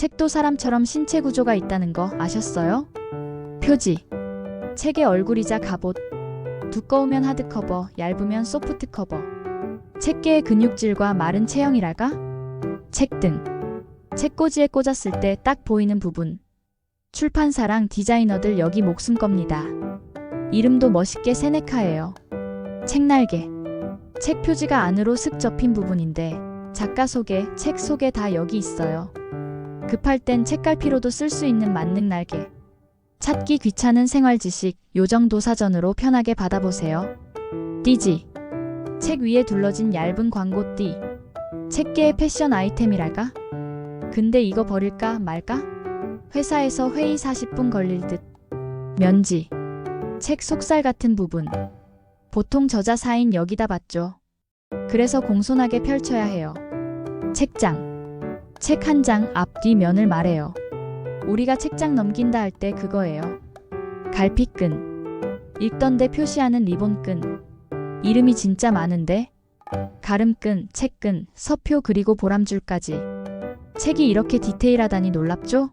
책도 사람처럼 신체 구조가 있다는 거 아셨어요? 표지. 책의 얼굴이자 갑옷. 두꺼우면 하드커버, 얇으면 소프트 커버. 책계의 근육질과 마른 체형이랄까? 책등. 책꽂이에 꽂았을 때 딱 보이는 부분. 출판사랑 디자이너들 여기 목숨 겁니다. 이름도 멋있게 세네카예요. 책날개. 책 표지가 안으로 슥 접힌 부분인데 작가 소개, 책 소개 다 여기 있어요. 급할 땐 책갈피로도 쓸 수 있는 만능 날개. 찾기 귀찮은 생활 지식 요 정도 사전으로 편하게 받아보세요. 띠지. 책 위에 둘러진 얇은 광고 띠. 책계의 패션 아이템이랄까? 근데 이거 버릴까 말까? 회사에서 회의 40분 걸릴 듯. 면지. 책 속살 같은 부분. 보통 저자 사인 여기다 받죠. 그래서 공손하게 펼쳐야 해요. 책장. 책 한 장 앞뒤 면을 말해요. 우리가 책장 넘긴다 할 때 그거예요. 갈피끈. 읽던데 표시하는 리본끈. 이름이 진짜 많은데? 가름끈, 책끈, 서표 그리고 보람줄까지. 책이 이렇게 디테일하다니 놀랍죠?